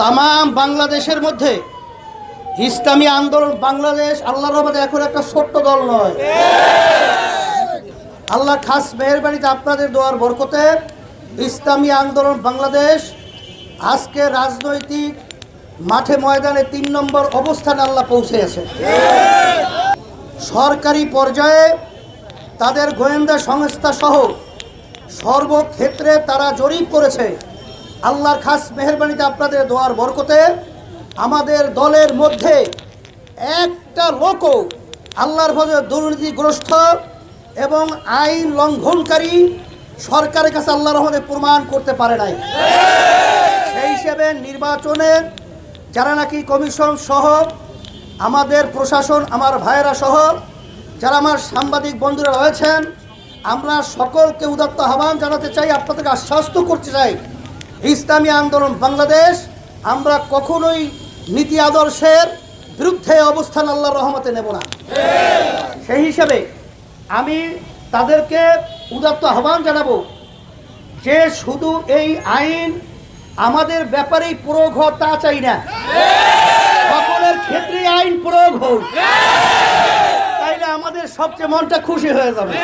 তামাম বাংলাদেশের মধ্যে ইসলামী আন্দোলন, বাংলাদেশ আল্লাহর রহমতে এখন একটা ছোট্ট দল নয়। আল্লাহ খাস মেহরবানিতে আপনাদের দোয়ার বরকতে ইসলামী আন্দোলন, বাংলাদেশ আজকে রাজনৈতিক মাঠে ময়দানে তিন নম্বর অবস্থানে আল্লাহ পৌঁছেছে। সরকারি পর্যায়ে তাদের গোয়েন্দা সংস্থা সহ সর্বক্ষেত্রে তারা জরিপ করেছে। আল্লাহর খাস মেহরবানিতে আপনাদের দোয়ার বরকতে আমাদের দলের মধ্যে একটা লোকও আল্লাহর ভজে দুর্নীতিগ্রস্ত এবং আইন লঙ্ঘনকারী সরকারের কাছে আল্লাহর রহমতে প্রমাণ করতে পারে নাই। সেই হিসেবে নির্বাচনের যারা নাকি কমিশন সহ, আমাদের প্রশাসন, আমার ভাইয়েরা সহ, যারা আমার সাংবাদিক বন্ধুরা রয়েছেন, আমরা সকলকে উদাত্ত আহ্বান জানাতে চাই, আপনাদেরকে আশ্বস্ত করতে চাই ইসলামী আন্দোলন বাংলাদেশ, আমরা কখনোই নীতি আদর্শের বিরুদ্ধে অবস্থান আল্লাহ রহমতে নেব না। সেই হিসাবে আমি তাদেরকে উদাত্ত আহ্বান জানাব যে শুধু এই আইন আমাদের ব্যাপারেই প্রয়োগ হোক, তা চাই না। সকলের ক্ষেত্রে আইন প্রয়োগ হোক। তাইলে আমাদের সবচেয়ে মনটা খুশি হয়ে যাবে।